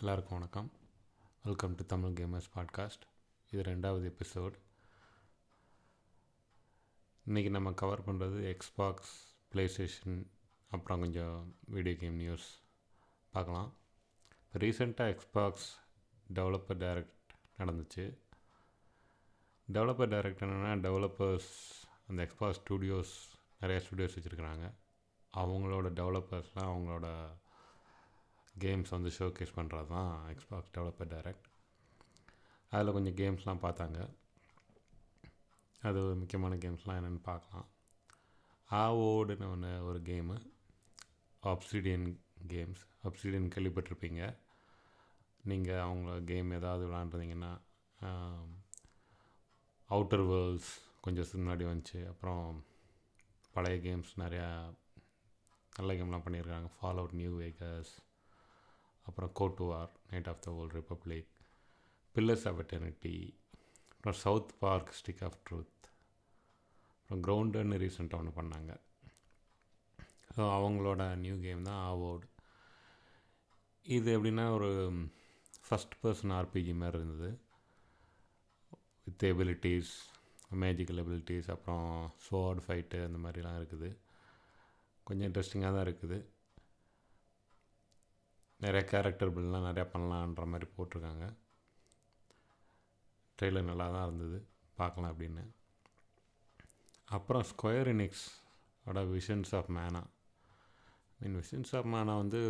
எல்லாருக்கும் வணக்கம். Welcome to Tamil gamers podcast இது ரெண்டாவது எபிசோட் இன்றைக்கி நம்ம கவர் பண்ணுறது எக்ஸ்பாக்ஸ் ப்ளே ஸ்டேஷன் அப்புறம் கொஞ்சம் வீடியோ கேம் நியூஸ் பார்க்கலாம். இப்போ ரீசெண்டாக எக்ஸ்பாக்ஸ் டெவலப்பர் டைரக்ட் நடந்துச்சு. டெவலப்பர் டைரக்ட் என்னென்னா டெவலப்பர்ஸ் அந்த எக்ஸ்பாக்ஸ் ஸ்டூடியோஸ் நிறையா ஸ்டூடியோஸ் வச்சுருக்குறாங்க. அவங்களோட டெவலப்பர்ஸ்லாம் அவங்களோட கேம்ஸ் வந்து ஷோகேஸ் பண்ணுறது தான் எக்ஸ்பாக்ஸ் டெவலப்பர் டைரக்ட் அதில் கொஞ்சம் கேம்ஸ்லாம் பார்த்தாங்க. அது ஒரு முக்கியமான கேம்ஸ்லாம் என்னென்னு பார்க்கலாம். ஆவோடுன்னு ஒன்று ஒரு கேமு ஆப்சிடியன் கேம்ஸ் அப்சிடியன் கேள்விப்பட்டிருப்பீங்க. நீங்கள் அவங்க கேம் ஏதாவது விளாண்டுருந்தீங்கன்னா அவுட்டர் வேர்ல்ட்ஸ் கொஞ்சம் முன்னாடி வந்துச்சு. அப்புறம் பழைய கேம்ஸ் நிறையா நல்ல கேம்லாம் பண்ணியிருக்காங்க. ஃபால் அவுட் நியூ வேகர்ஸ் அப்புறம் கோட்டுவார் Knight of the Old Republic Pillars of Eternity அப்புறம் South Park Stick of Truth அப்புறம் கிரவுண்டுன்னு ரீசெண்டாக ஒன்று பண்ணாங்க. ஸோ அவங்களோட நியூ கேம் தான் ஆவோர்டு இது எப்படின்னா ஒரு ஃபஸ்ட் பர்சன் ஆர்பிஜி மாதிரி இருந்தது. வித் எபிலிட்டிஸ் மேஜிக்கல் எபிலிட்டிஸ் அப்புறம் ஸ்வார்ட் ஃபைட்டு அந்த மாதிரிலாம் இருக்குது. கொஞ்சம் இன்ட்ரெஸ்டிங்காக தான் இருக்குது. நிறைய கேரக்டர் பில்லாம் நிறையா பண்ணலான்ற மாதிரி போட்டிருக்காங்க. ட்ரெய்லர் நல்லா தான் இருந்தது. பார்க்கலாம் அப்படின்னு. அப்புறம் ஸ்கொயர் இனிக்ஸ் ஓட Visions of Mana mean Visions of மேனா வந்து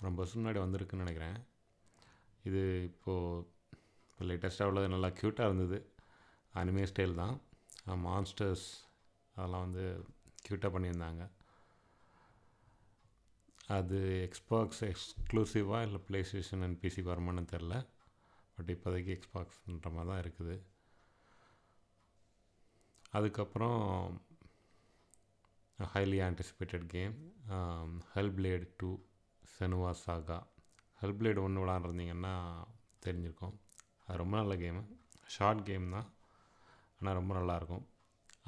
ரொம்ப வருஷம் முன்னாடி வந்திருக்குன்னு நினைக்கிறேன். இது இப்போது இப்போ லேட்டஸ்ட்டாக உள்ளது நல்லா க்யூட்டாக இருந்தது. அனிமே ஸ்டைல் தான். மான்ஸ்டர்ஸ் அதெல்லாம் வந்து க்யூட்டாக பண்ணியிருந்தாங்க. அது எக்ஸ்பாக்ஸ் எக்ஸ்க்ளூசிவாக இல்லை ப்ளே ஸ்டேஷன் அண்ட் பிசி வருமானு தெரில. பட் இப்போதைக்கு எக்ஸ்பாக்ஸ்ன்ற மாதிரி தான் இருக்குது. அதுக்கப்புறம் highly anticipated game Hellblade two Senua saga Hellblade ஒன்று விளாண்டுருந்தீங்கன்னா தெரிஞ்சிருக்கோம். அது ரொம்ப நல்ல கேமு ஷார்ட் கேம் தான். ஆனால் ரொம்ப நல்லாயிருக்கும்.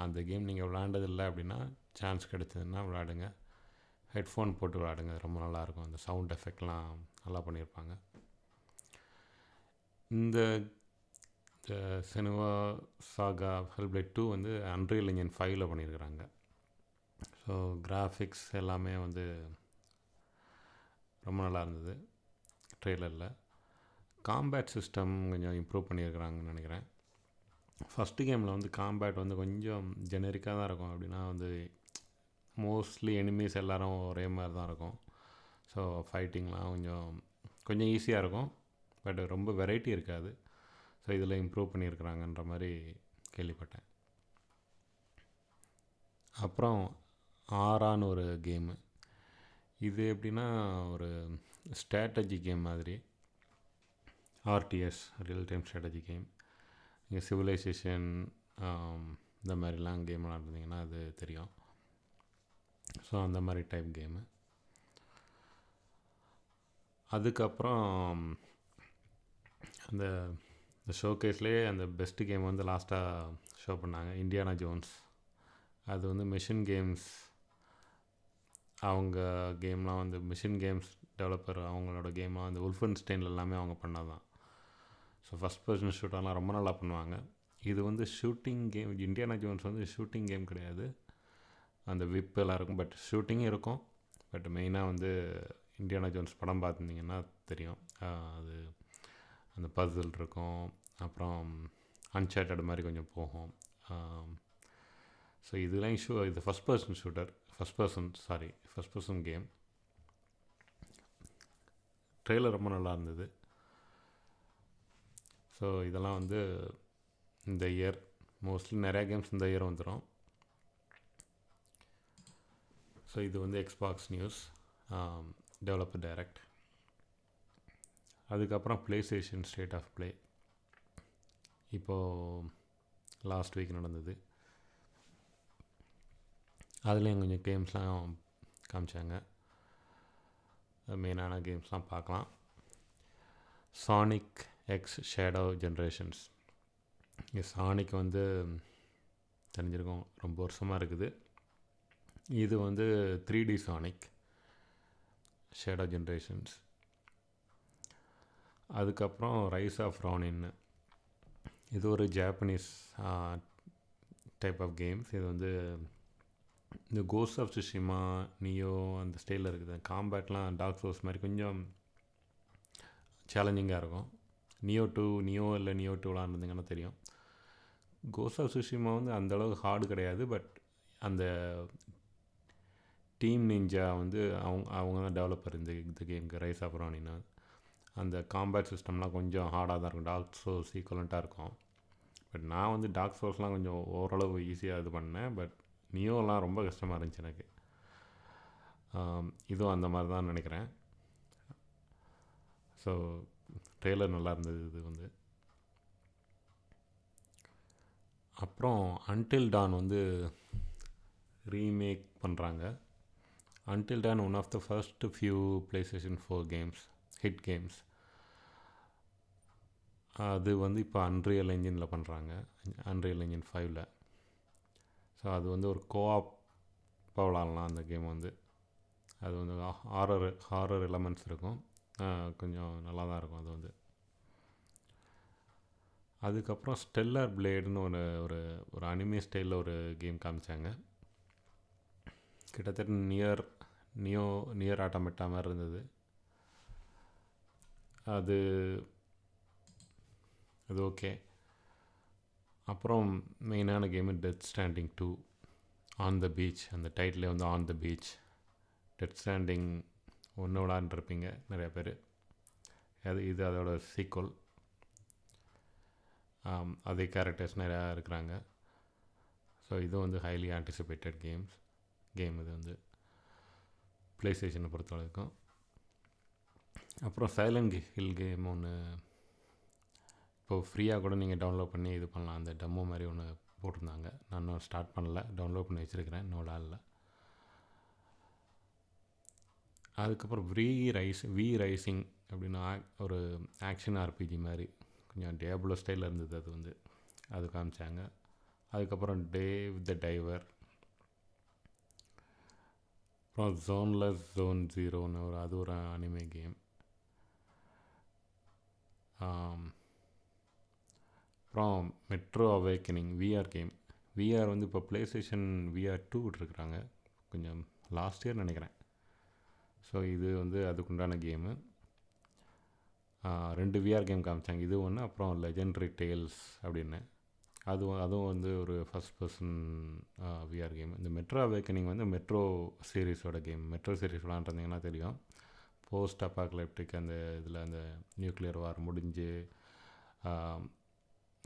அந்த கேம் நீங்கள் விளாண்டதில்லை அப்படின்னா சான்ஸ் கிடைச்சதுன்னா விளாடுங்க. ஹெட்ஃபோன் போட்டு விளையாடுங்க ரொம்ப நல்லாயிருக்கும். அந்த சவுண்ட் எஃபெக்ட்லாம் நல்லா பண்ணியிருப்பாங்க. இந்த சினிமா சாகா ஹெல்பிளேட் டூ வந்து அன்ரியல் இன்ஜின் ஃபைவ்ல பண்ணியிருக்கிறாங்க. ஸோ கிராஃபிக்ஸ் எல்லாமே வந்து ரொம்ப நல்லா இருந்தது ட்ரெய்லரில். காம்பேட் சிஸ்டம் கொஞ்சம் இம்ப்ரூவ் பண்ணியிருக்கிறாங்கன்னு நினைக்கிறேன். ஃபஸ்ட்டு கேமில் வந்து காம்பேட் வந்து கொஞ்சம் ஜெனரிக்காக தான் இருக்கும். அப்படின்னா வந்து மோஸ்ட்லி எனிமீஸ் எல்லோரும் ஒரே மாதிரி தான் இருக்கும். ஸோ ஃபைட்டிங்லாம் கொஞ்சம் கொஞ்சம் ஈஸியாக இருக்கும். பட் ரொம்ப வெரைட்டி இருக்காது. ஸோ இதில் இம்ப்ரூவ் பண்ணியிருக்கிறாங்கன்ற மாதிரி கேள்விப்பட்டேன். அப்புறம் ஆறான்னு ஒரு கேமு இது எப்படின்னா ஒரு ஸ்ட்ராட்டஜி கேம் மாதிரி. RTS real time strategy game நீங்கள் சிவிலைசேஷன் இந்த மாதிரிலாம் கேம் விளாண்டுருந்தீங்கன்னா அது தெரியும். ஸோ அந்த மாதிரி டைப் கேமு. அதுக்கப்புறம் அந்த ஷோகேஸ்லேயே அந்த பெஸ்ட்டு கேம் வந்து லாஸ்ட்டாக ஷோ பண்ணாங்க இண்டியானா ஜோன்ஸ். அது வந்து மிஷின் கேம்ஸ் அவங்க கேம்லாம் வந்து மிஷின் கேம்ஸ் டெவலப்பர் அவங்களோட கேம்லாம் வந்து உல்ஃபன் ஸ்டெயின் எல்லாமே அவங்க பண்ணது தான் ஸோ ஃபஸ்ட் பர்சன் ஷூட்டெல்லாம் ரொம்ப நல்லா பண்ணுவாங்க. இது வந்து ஷூட்டிங் கேம் இண்டியானா ஜோன்ஸ் வந்து ஷூட்டிங் கேம் கிடையாது. அந்த விப் எல்லாம் இருக்கும். பட் ஷூட்டிங்கும் இருக்கும். பட் மெயினாக வந்து இண்டியானா ஜோன்ஸ் படம் பார்த்துருந்தீங்கன்னா தெரியும். அது அந்த பசில் இருக்கும். அப்புறம் அன்சார்டட் மாதிரி கொஞ்சம் போகும். ஸோ இதெல்லாம் ஷூ இது first person shooter first person sorry first person game trailer ரொம்ப நல்லா இருந்தது. ஸோ இதெல்லாம் வந்து இந்த இயர் மோஸ்ட்லி நிறையா கேம்ஸ் இந்த இயர் வந்துடும் ஸோ இது வந்து எக்ஸ்பாக்ஸ் நியூஸ் டெவலப்பர் டைரக்ட் அதுக்கப்புறம் PlayStation state of play இப்போது லாஸ்ட் வீக் நடந்தது. அதுலேயும் கொஞ்சம் கேம்ஸ்லாம் காமிச்சாங்க. மெயினான கேம்ஸ்லாம் பார்க்கலாம். சானிக் எக்ஸ் ஷேடோ ஜென்ரேஷன்ஸ் இங்கே சானிக் வந்து தெரிஞ்சிருக்கோம். ரொம்ப வருஷமாக இருக்குது. இது வந்து three D Sonic Shadow Generations அதுக்கப்புறம் ரைஸ் ஆஃப் ரானின்னு இது ஒரு ஜாப்பனீஸ் டைப் ஆஃப் கேம்ஸ் இது வந்து இந்த கோஸ் ஆஃப் சுஷிமா நியோ அந்த ஸ்டைலில் இருக்குது. காம்பேட்லாம் டார்க் சோர்ஸ் மாதிரி கொஞ்சம் சேலஞ்சிங்காக இருக்கும். நியோ டூ நியோ இல்லை நியோ டூ விளாண்டுருந்தீங்கன்னா தெரியும். கோஸ் ஆஃப் சுஷிமா வந்து அந்தளவுக்கு ஹார்டு கிடையாது பட் அந்த டீம் நிஞ்சா வந்து அவங்க அவங்க தான் டெவலப்பர் இந்த இந்த கேமுக்கு ரைஸ் அப்புறம் அந்த காம்பேட் சிஸ்டம்லாம் கொஞ்சம் ஹார்டாக தான் இருக்கும். டார்க் சோர்ஸ் ஈக்குவலண்ட்டாக இருக்கும். பட் நான் வந்து டார்க் சோர்ஸ்லாம் கொஞ்சம் ஓரளவு ஈஸியாக இது பண்ணேன். பட் நியோலாம் ரொம்ப கஷ்டமாக இருந்துச்சு எனக்கு. இதுவும் அந்த மாதிரி தான் நினைக்கிறேன். ஸோ ட்ரெய்லர் நல்லா இருந்தது இது வந்து. அப்புறம் அன்டில் டான் வந்து ரீமேக் பண்ணுறாங்க Until Dawn one of the first few PlayStation four games hit games அது வந்து இப்போ அன்ரியல் என்ஜினில் பண்ணுறாங்க அன்ரியல் என்ஜின் ஃபைவ்ல ஸோ அது வந்து ஒரு கோஆப்பாக விளாட்லாம் அந்த கேம் வந்து. அது வந்து ஹாரர் ஹாரர் எலமெண்ட்ஸ் இருக்கும். கொஞ்சம் நல்லா தான் இருக்கும் அது வந்து. அதுக்கப்புறம் ஸ்டெல்லர் பிளேடுன்னு ஒரு ஒரு ஒரு அனிமே ஸ்டைலில் ஒரு கேம் காமிச்சாங்க. கிட்டத்தட்ட நியர் நியோ நியர் ஆட்டோமேட்டா மாதிரி இருந்தது. அது அது ஓகே அப்புறம் மெயினான game Death Stranding two on the beach அந்த டைட்டிலே வந்து on the beach Death Stranding ஒன்று விளாண்டுருப்பீங்க நிறையா பேர். அது இது அதோட சீக்வல் அதே கேரக்டர்ஸ் நிறையா இருக்கிறாங்க. ஸோ இதுவும் வந்து ஹைலி ஆன்டிசிபேட்டட் கேம்ஸ் கேம் இது வந்து. ப்ளே ஸ்டேஷனை பொறுத்த வரைக்கும் அப்புறம் சைலண்ட் ஹில் கேம் ஒன்று இப்போது ஃப்ரீயாக கூட நீங்கள் டவுன்லோட் பண்ணி இது பண்ணலாம். அந்த டெமோ மாதிரி ஒன்று போட்டிருந்தாங்க. நான் இன்னும் ஸ்டார்ட் பண்ணல. டவுன்லோட் பண்ணி வச்சுருக்கிறேன். இன்னும் இல்லை அதுக்கப்புறம் வி ரைஸ் வி ரைசிங் அப்படின்னு ஒரு ஆக்ஷன் ஆர்பிஜி மாதிரி. கொஞ்சம் டேபிளோ ஸ்டைலில் இருந்தது அது வந்து. அது காமிச்சாங்க. அதுக்கப்புறம் டே வித் த டைவர் அப்புறம் ஜோன்லெஸ் ஜோன் ஜீரோன்னு ஒரு அது ஒரு அனிமே கேம் um, அப்புறம் Metro Awakening VR game VR வந்து இப்போ ப்ளே ஸ்டேஷன் விஆர் டூ விட்ருக்குறாங்க கொஞ்சம் லாஸ்ட் இயர் நினைக்கிறேன். ஸோ இது வந்து அதுக்குண்டான கேமு ரெண்டு விஆர் கேம் காமிச்சாங்க. இது ஒன்று அப்புறம் லெஜெண்ட்ரி டேல்ஸ் அப்படின்னு. அதுவும் அதுவும் வந்து ஒரு ஃபஸ்ட் பர்சன் விஆர் கேம் இந்த மெட்ரோ அவேக்கனிங் வந்து மெட்ரோ சீரீஸோட கேம் மெட்ரோ சீரீஸ் விளாண்டுருந்தீங்கன்னா தெரியும். போஸ்ட் அப்பாக்லெப்டிக் அந்த இதில் அந்த நியூக்ளியர் வார் முடிஞ்சு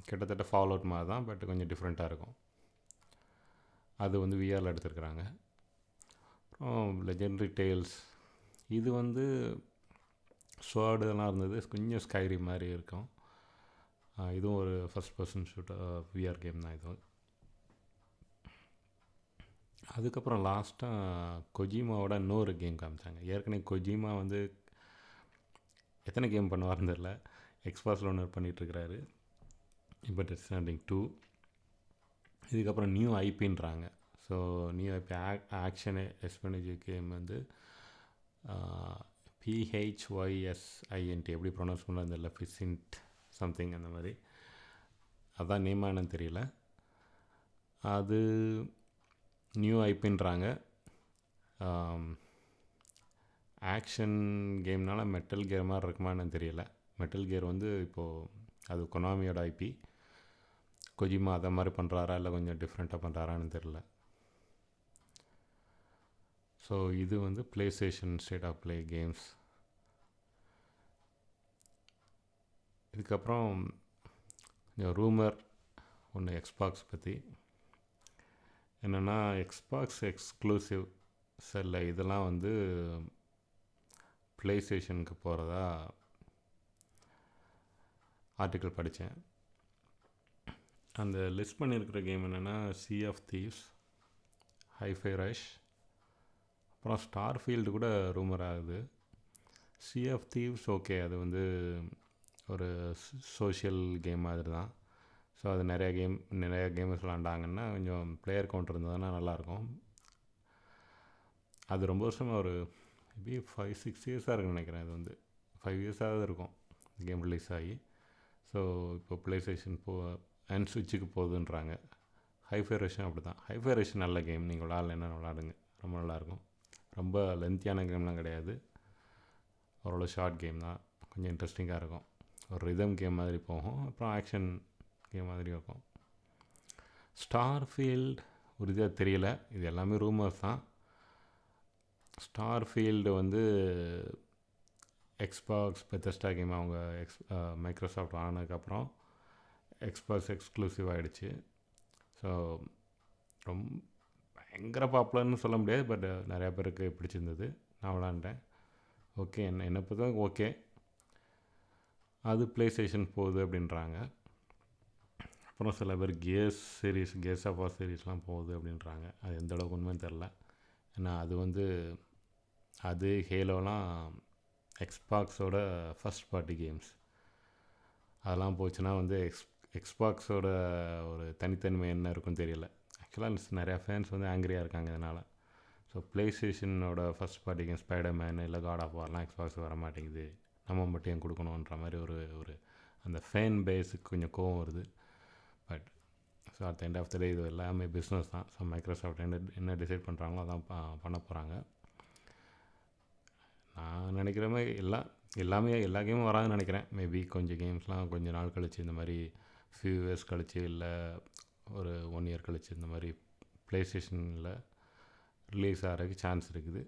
கிட்டத்தட்ட ஃபாலோ அவுட் மாதிரி தான் பட் கொஞ்சம் டிஃப்ரெண்ட்டாக இருக்கும். அது வந்து விஆரில் எடுத்துருக்குறாங்க. அப்புறம் லெஜெண்ட்ரி டெய்ல்ஸ் இது வந்து ஸ்வார்டு இதெல்லாம் இருந்தது. கொஞ்சம் ஸ்கைரி மாதிரி இருக்கும். இதுவும் ஒரு first person shoot VR game தான் இது. அதுக்கப்புறம் லாஸ்ட்டாக கொஜிமாவோட இன்னொரு கேம் காமிச்சாங்க. ஏற்கனவே கொஜிமா வந்து எத்தனை கேம் பண்ணுவார்னு தெரில எக்ஸ்பாஸில் ஒன்று பண்ணிகிட்ருக்கிறாரு இப்போ டெட் ஸ்டாண்டிங் டூ இதுக்கப்புறம் நியூ ஐபின்றாங்க ஸோ நியூ ஐபி ஆக் ஆக்ஷனு எஸ்பெனிஜி கேம் வந்து பிஹெச்ஒய்எஸ்ஐஎன்டி எப்படி ப்ரொனவுன்ஸ் பண்ண தெரியல. ஃபிசின்ட் சம்திங் அந்த மாதிரி. அதான் நேமா என்னன்னு தெரியல. அது நியூ ஐபின்றாங்க. ஆக்ஷன் கேம்னால மெட்டல் கேர் மாதிரி இருக்குமா தெரியல. மெட்டல் கேர் வந்து இப்போது அது கொனாமியோட ஐபி கொஜிமா அதை மாதிரி பண்ணுறாரா இல்லை கொஞ்சம் டிஃப்ரெண்ட்டாக பண்ணுறாரான்னு தெரில ஸோ இது வந்து PlayStation State of Play games இதுக்கப்புறம் கொஞ்சம் ரூமர் ஒன்று எக்ஸ்பாக்ஸ் பற்றி என்னென்னா எக்ஸ்பாக்ஸ் எக்ஸ்க்ளூசிவ் செல்ல இதெல்லாம் வந்து ப்ளே ஸ்டேஷனுக்கு போகிறதா ஆர்டிக்கிள் படித்தேன் அந்த லிஸ்ட் பண்ணியிருக்கிற கேம் என்னென்னா Sea of Thieves Hi Fi Rush அப்புறம் ஸ்டார் ஃபீல்டு கூட ரூமர் ஆகுது. சி ஆஃப் தீவ்ஸ் ஓகே அது வந்து ஒரு சோஷியல் கேம் மாதிரி தான் ஸோ அது நிறையா கேம் நிறையா கேம்ஸ் விளாண்டாங்கன்னா கொஞ்சம் பிளேயர் கவுண்ட் இருந்ததுன்னா நல்லாயிருக்கும். அது ரொம்ப வருஷமாக ஒரு மேபி ஃபைவ் சிக்ஸ் இயர்ஸாக இருக்குன்னு நினைக்கிறேன் அது வந்து. ஃபைவ் இயர்ஸாவது இருக்கும் கேம் ரிலீஸ் ஆகி. ஸோ இப்போ ப்ளே ஸ்டேஷன் போ அண்ட் சுவிட்சுக்கு போகுதுன்றாங்க. ஹைஃபை ரேஷன் அப்படி தான் ஹைஃபை ரேஷன் நல்ல கேம் நீங்கள் விளாட்லன்னா விளாடுங்க. ரொம்ப நல்லாயிருக்கும். ரொம்ப லென்த்தியான கேம்லாம் கிடையாது. ஓரளவு ஷார்ட் கேம் தான். கொஞ்சம் இன்ட்ரெஸ்டிங்காக இருக்கும். ஒரு ரிதம் கேம் மாதிரி போகும். அப்புறம் ஆக்ஷன் கேம் மாதிரி இருக்கும். ஸ்டார் ஃபீல்ட் ஒரு இதாக தெரியல. இது எல்லாமே ரூமர்ஸ் தான். ஸ்டார் ஃபீல்டு வந்து எக்ஸ்பாக்ஸ் பெத்தஸ்டா கேம் அவங்க எக்ஸ் மைக்ரோசாஃப்ட் ஆனதுக்கப்புறம் எக்ஸ்பாக்ஸ் எக்ஸ்க்ளூசிவ் ஆகிடுச்சு ஸோ ரொம்ப பயங்கர பாப்புலர்னு சொல்ல முடியாது பட் நிறையா பேருக்கு பிடிச்சிருந்தது. நான் விளாண்டேன். ஓகே என்ன என்னை பொறுத்த ஓகே அது ப்ளே ஸ்டேஷன் போகுது அப்படின்றாங்க. அப்புறம் சில பேர் case series case of or சீரீஸ்லாம் போகுது அப்படின்றாங்க. அது எந்த அளவுக்கு உண்மைன்னு தெரில ஏன்னா அது வந்து அது ஹேலோலாம் எக்ஸ்பாக்ஸோட ஃபஸ்ட் பார்ட்டி கேம்ஸ் அதெல்லாம் போச்சுன்னா வந்து எக்ஸ் எக்ஸ்பாக்ஸோட ஒரு தனித்தன்மை என்ன இருக்குன்னு தெரியல. ஆக்சுவலாக நிறையா ஃபேன்ஸ் வந்து ஆங்கிரியாக இருக்காங்க இதனால். ஸோ ப்ளே ஸ்டேஷனோட first party game Spider Man இல்லை காட் ஆஃப் வார்லாம் எக்ஸ்பாக்ஸ் வர மாட்டேங்குது நம்ம மட்டும் ஏன் கொடுக்கணுன்ற மாதிரி ஒரு ஒரு அந்த ஃபேன் பேஸுக்கு கொஞ்சம் கோவம் வருது. But so at end of the day இது எல்லாமே பிஸ்னஸ் தான். ஸோ மைக்ரோசாஃப்ட் என்ன என்ன டிசைட் பண்ணுறாங்களோ அதான் பண்ண போகிறாங்க நான் நினைக்கிற மாதிரி எல்லாம் எல்லாமே எல்லா கேமும் வராதுன்னு நினைக்கிறேன். மேபி கொஞ்சம் கேம்ஸ்லாம் கொஞ்சம் நாள் கழிச்சு இந்த மாதிரி ஃபியூ இயர்ஸ் கழிச்சு இல்லை ஒரு ஒன் இயர் கழிச்சு இந்த மாதிரி ப்ளே ஸ்டேஷனில் ரிலீஸ் ஆகிறதுக்கு சான்ஸ் இருக்குது.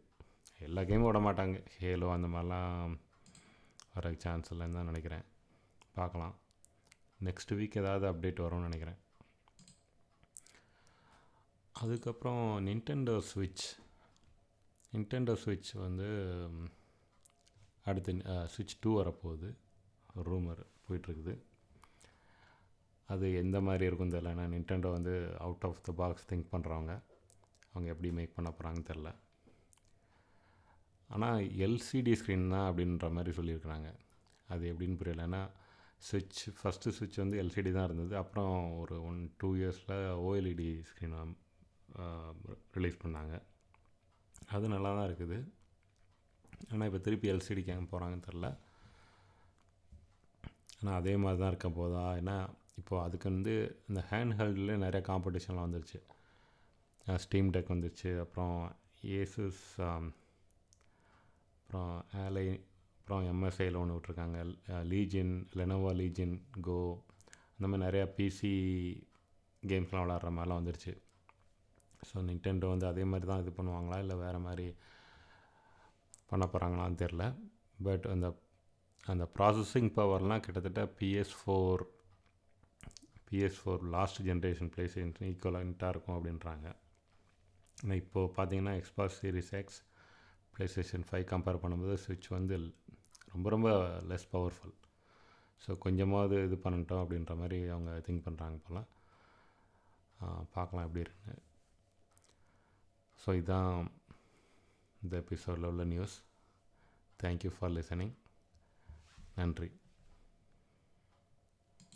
எல்லா கேமும் விட மாட்டாங்க. ஹேலோ அந்த மாதிரிலாம் வர சான்ஸ் இல்லைன்னு தான் நினைக்கிறேன். பார்க்கலாம். நெக்ஸ்ட் வீக் ஏதாவது அப்டேட் வரும்னு நினைக்கிறேன். அதுக்கப்புறம் நின்டெண்டோ ஸ்விட்ச் நின்டெண்டோ ஸ்விட்ச் வந்து அடுத்து ஸ்விட்ச் டூ வரப்போகுது. ரூமர் போயிட்டுருக்குது. அது எந்த மாதிரி இருக்கும் தெரில ஏன்னா நின்டெண்டோ வந்து out of the box think பண்ணுறவங்க அவங்க எப்படி மேக் பண்ண போகிறாங்கன்னு தெரில ஆனால் எல்சிடி ஸ்க்ரீன் தான் அப்படின்ற மாதிரி சொல்லியிருக்கிறாங்க. அது எப்படின்னு புரியல ஏன்னா சுவிட்ச் ஃபஸ்ட்டு சுவிட்ச் வந்து எல்சிடி தான் இருந்தது. அப்புறம் ஒரு ஒன் டூ இயர்ஸில் ஓஎல்இடி ஸ்க்ரீன் ரிலீஸ் பண்ணாங்க. அது நல்லா தான் இருக்குது. ஆனால் இப்போ திருப்பி எல்சிடி கேம் போகிறாங்கன்னு தெரில ஆனால் அதே மாதிரி தான் இருக்க போதா? ஏன்னா இப்போது அதுக்கு வந்து இந்த ஹேண்ட் ஹெல்டில் நிறைய காம்படிஷன்லாம் வந்துருச்சு. ஸ்டீம் டெக் வந்துருச்சு. அப்புறம் ஏசஸ் அப்புறம் ஆலை அப்புறம் எம்எஸ்ஐயில் ஒன்று விட்ருக்காங்க லீஜின் லெனோவா லீஜின் கோ அந்த மாதிரி நிறையா பிசி கேம்ஸ்லாம் விளாட்ற மாதிரிலாம் வந்துருச்சு. ஸோ நின்டெண்டோ வந்து அதே மாதிரி தான் இது பண்ணுவாங்களா? இல்லை வேறு மாதிரி பண்ண போகிறாங்களான்னு தெரில பட் அந்த அந்த ப்ராசஸிங் பவர்லாம் கிட்டத்தட்ட PS four PS four last generation PlayStation ஈக்குவலண்ட்டாக இருக்கும் அப்படின்றாங்க. ஆனால் இப்போது பார்த்தீங்கன்னா Xbox series X PlayStation five compare பண்ணும்போது சுவிட்ச் வந்து ரொம்ப ரொம்ப லெஸ் பவர்ஃபுல் ஸோ கொஞ்சமாவது இது பண்ணிட்டோம் அப்படின்ற மாதிரி அவங்க திங்க் பண்ணுறாங்க போல். பார்க்கலாம் எப்படி இருக்குன்னு. ஸோ இதுதான் இந்த எபிசோடில் உள்ள நியூஸ் தேங்க்யூ ஃபார் லிசனிங் நன்றி.